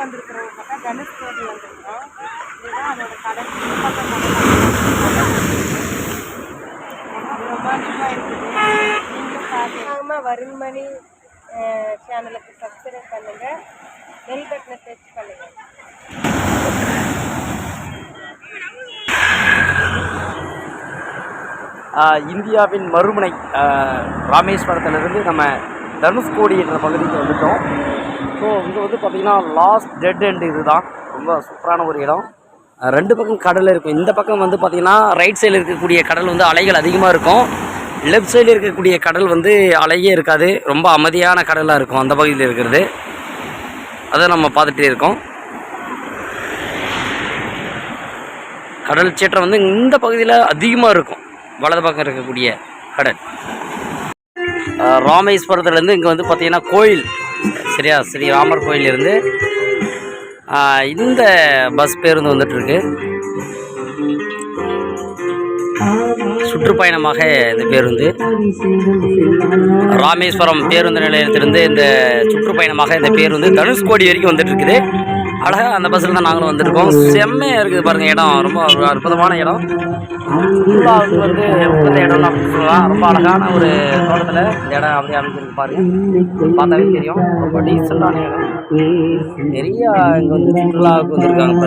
வந்திருக்கிறோம் பார்த்தா தனுஷ்கோடி வந்திருக்கிறோம். இதுதான் அதோட கடல் பக்கம் ரொமான்டிக்காக இருக்குது நீங்களும் வருண்மணி சேனலுக்கு சப்ஸ்கிரைப் பண்ணுங்கள் பெல் பட்டனை டச் பண்ணுங்கள் இந்தியாவின் மறுமுனை ராமேஸ்வரத்திலிருந்து நம்ம தனுஷ்கோடி என்ற பகுதிக்கு வந்துட்டோம். ஸோ இங்கே வந்து பார்த்திங்கன்னா லாஸ்ட் டெட் எண்ட் இதுதான். ரொம்ப சூப்பரான ஒரு இடம். ரெண்டு பக்கம் கடல் இருக்கும். இந்த பக்கம் வந்து பார்த்திங்கன்னா ரைட் சைடில் இருக்கக்கூடிய கடல் வந்து அலைகள் அதிகமாக இருக்கும். லெஃப்ட் சைடில் இருக்கக்கூடிய கடல் வந்து அலையே இருக்காது. ரொம்ப அமைதியான கடலாக இருக்கும் அந்த பகுதியில் இருக்கிறது. அதை நம்ம பார்த்துட்டே இருக்கோம். கடல் சீற்றம் வந்து இந்த பகுதியில் அதிகமாக இருக்கும். வலது பக்கம் இருக்கக்கூடிய கடல். ராமேஸ்வரத்துலேருந்து இங்கே வந்து பார்த்திங்கன்னா கோயில் சரியா ஸ்ரீ ராமர் கோயிலிருந்து இந்த பஸ் பேருந்து வந்துட்டுருக்கு. சுற்றுப்பயணமாக இந்த பேருந்து. ராமேஸ்வரம் பேருந்து நிலையத்திலிருந்து இந்த சுற்றுப்பயணமாக இந்த பேருந்து தனுஷ்கோடி வரைக்கும் வந்துட்டு இருக்குது அழகாக அந்த பஸ்ஸில் தான் நாங்களும் வந்திருக்கோம். செம்மையாக இருக்குது பாருங்கள் இடம். ரொம்ப ஒரு அற்புதமான இடம். ஃபுல்லாக வந்து உகந்த இடம்னு அப்படின்னு சொல்லலாம். ரொம்ப அழகான ஒரு தோட்டத்தில் இந்த இடம் அப்படியே அமைஞ்சிருக்கு பாருங்கள் பார்த்தாவே தெரியும். ரொம்ப டீசெண்டான இடம். நிறைய இங்கே வந்து சுற்றுலாவுக்கு வந்திருக்காங்க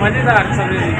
मजेदार सगळे.